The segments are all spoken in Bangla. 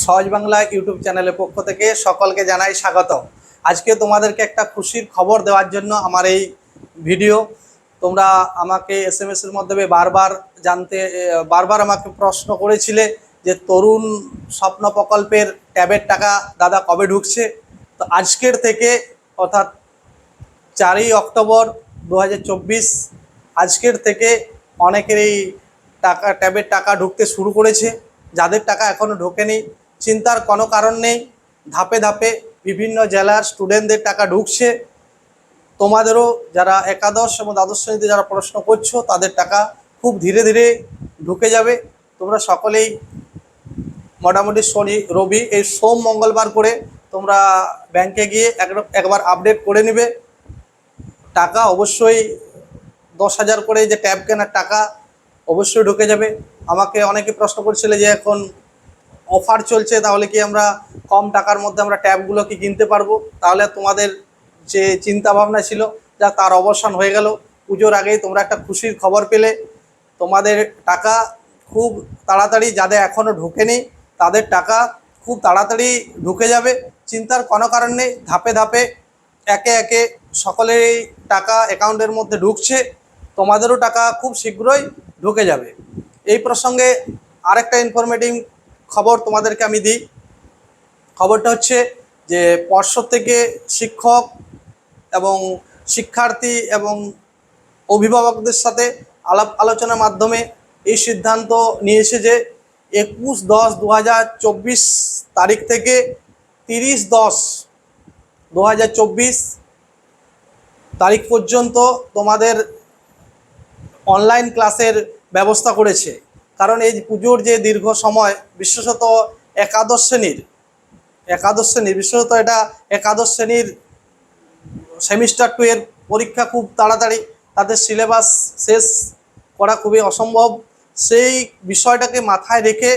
সহজ বাংলা ইউটিউব চ্যানেলের পক্ষ থেকে সকলকে জানাই স্বাগত আজকে তোমাদেরকে একটা খুশির খবর দেওয়ার জন্য আমার এই ভিডিও। তোমরা আমাকে এস এম এসের মাধ্যমে বারবার জানতে, বারবার আমাকে প্রশ্ন করেছিলে যে তরুণ স্বপ্ন প্রকল্পের ট্যাবের টাকা দাদা কবে ঢুকছে? তো আজকের থেকে, অর্থাৎ চারই অক্টোবর দু হাজার চব্বিশ, আজকের থেকে অনেকেরই টাকা, ট্যাবের টাকা ঢুকতে শুরু করেছে। যাদের টাকা এখনও ঢোকেনি চিন্তার কোনো কারণ নেই। ধাপে ধাপে বিভিন্ন জেলার স্টুডেন্টদের টাকা ঢুকছে। তোমাদেরও যারা একাদশ এবং দ্বাদশ শ্রেণীতে যারা পড়াশোনা করছ, তাদের টাকা খুব ধীরে ধীরে ঢুকে যাবে। তোমরা সকলেই মোটামুটি শনি, রবি এই সোম, মঙ্গলবার করে তোমরা ব্যাংকে গিয়ে এক- একবার আপডেট করে নেবে। টাকা অবশ্যই দশ হাজার করে যে ট্যাব কেনার টাকা অবশ্যই ঢুকে যাবে। আমাকে অনেকে প্রশ্ন করছিলে যে এখন অফার চলছে, তাহলে কি আমরা কম টাকার মধ্যে আমরা ট্যাবগুলো কি কিনতে পারব? তাহলে তোমাদের যে চিন্তা ভাবনা ছিল, যা তার অবসান হয়ে গেল। পুজোর আগেই তোমরা একটা খুশির খবর পেলে। তোমাদের টাকা খুব তাড়াতাড়ি, যাদের এখনও ঢোকেনি, তাদের টাকা খুব তাড়াতাড়ি ঢুকে যাবে। চিন্তার কোনো কারণ নেই, ধাপে ধাপে একে একে সকলেরই টাকা অ্যাকাউন্টের মধ্যে ঢুকছে। তোমাদেরও টাকা খুব শীঘ্রই ঢুকে যাবে। এই প্রসঙ্গে আরেকটা ইনফরমেটিভ খবর তোমাদেরকে আমি দিই। খবরটা হচ্ছে যে পর্ষদ থেকে শিক্ষক এবং শিক্ষার্থী এবং অভিভাবকদের সাথে আলাপ আলোচনার মাধ্যমে এই সিদ্ধান্ত নিয়েছে যে একুশ দশ দু তারিখ থেকে তিরিশ দশ দু তারিখ পর্যন্ত তোমাদের অনলাইন ক্লাসের ব্যবস্থা করেছে। কারণ এই পুজোর যে দীর্ঘ সময়, বিশেষত একাদশ শ্রেণির একাদশ শ্রেণির, বিশেষত এটা একাদশ শ্রেণির সেমিস্টার টু এর পরীক্ষা খুব তাড়াতাড়ি, তাদের সিলেবাস শেষ করা খুবই অসম্ভব। সেই বিষয়টাকে মাথায় রেখে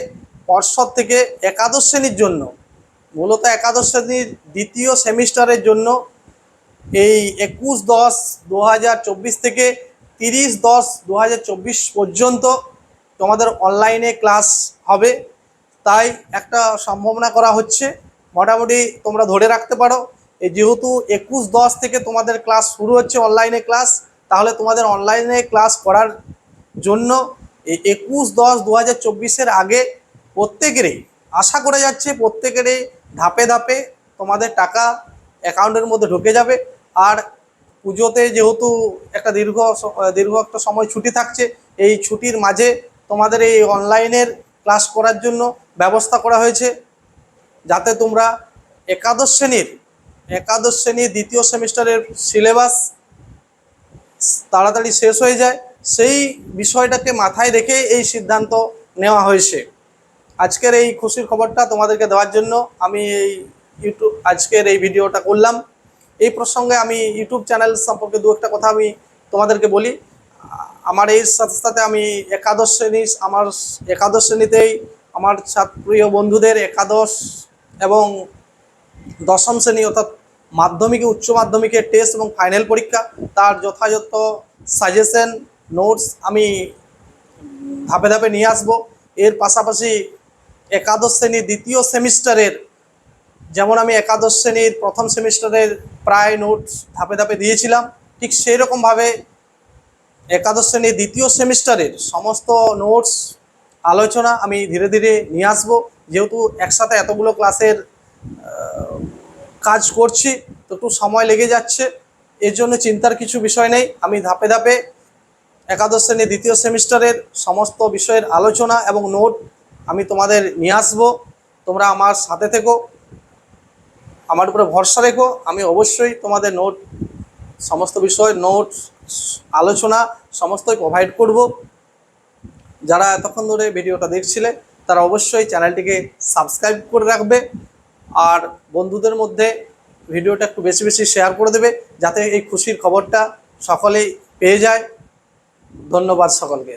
পর্ষদ থেকে একাদশ শ্রেণির জন্য, মূলত একাদশ শ্রেণির দ্বিতীয় সেমিস্টারের জন্য এই একুশ দশ দু থেকে তিরিশ দশ দু পর্যন্ত তোমাদের অনলাইনে ক্লাস হবে। তাই একটা সম্ভাবনা করা হচ্ছে। মোটামুটি তোমরা ধরে রাখতে পারো যেহেতু একুশ দশ থেকে তোমাদের ক্লাস শুরু হচ্ছে অনলাইনে ক্লাস তাহলে তোমাদের অনলাইনে ক্লাস করার জন্য একুশ দশ দু হাজার চব্বিশের আগে প্রত্যেকেরই, আশা করে যাচ্ছে প্রত্যেকেরই ধাপে ধাপে তোমাদের টাকা অ্যাকাউন্টের মধ্যে ঢুকে যাবে। আর পুজোতে যেহেতু একটা দীর্ঘ দীর্ঘ একটা সময় ছুটি থাকছে, এই ছুটির মাঝে তোমাদের এই অনলাইনের ক্লাস করার জন্য ব্যবস্থা করা হয়েছে। যাতে তোমরা একাদশ শ্রেণির একাদশ শ্রেণির দ্বিতীয় সেমিস্টারের সিলেবাস তাড়াতাড়ি শেষ হয়ে যায়। সেই বিষয়টাকে মাথায় রেখে এই সিদ্ধান্ত নেওয়া হয়েছে। আজকের এই খুশির খবরটা তোমাদেরকে দেওয়ার জন্য আমি এই ইউটিউব, আজকের এই ভিডিওটা করলাম। এই প্রসঙ্গে আমি ইউটিউব চ্যানেল সম্পর্কে দু একটা কথা আমি তোমাদেরকে বলি। আমার এর সাথে সাথে আমি একাদশ শ্রেণি, আমার একাদশ শ্রেণীতেই আমার ছাত্রীয় বন্ধুদের একাদশ এবং দশম শ্রেণি অর্থাৎ মাধ্যমিকে, উচ্চ মাধ্যমিকের টেস্ট এবং ফাইনাল পরীক্ষা, তার যথাযথ সাজেশন নোটস আমি ধাপে ধাপে নিয়ে আসব। এর পাশাপাশি একাদশ শ্রেণির দ্বিতীয় সেমিস্টারের, যেমন আমি একাদশ শ্রেণির প্রথম সেমিস্টারের প্রায় নোটস ধাপে ধাপে দিয়েছিলাম, ঠিক সেই রকমভাবে একাদশ শ্রেণির দ্বিতীয় সেমিস্টারের সমস্ত নোটস আলোচনা আমি ধীরে ধীরে নিয়ে আসব। যেহেতু একসাথে এতগুলো ক্লাসের কাজ করছি, তো একটু সময় লেগে যাচ্ছে। এর জন্য চিন্তার কিছু বিষয় নেই। আমি ধাপে ধাপে একাদশ শ্রেণির দ্বিতীয় সেমিস্টারের সমস্ত বিষয়ের আলোচনা এবং নোট আমি তোমাদের নিয়ে আসব। তোমরা আমার সাথে থেকো। আমার উপরে ভরসা রেখো। আমি অবশ্যই তোমাদের নোট সমস্ত বিষয় নোট আলোচনা সমস্তই প্রোভাইড করব। যারা এতক্ষণ ধরে ভিডিওটা দেখছিলে, তারা অবশ্যই চ্যানেলটিকে সাবস্ক্রাইব করে রাখবে আর বন্ধুদের মধ্যে ভিডিওটা একটু বেশি বেশি শেয়ার করে দেবে, যাতে এই খুশির খবরটা সকলেই পেয়ে যায়। ধন্যবাদ সকলকে।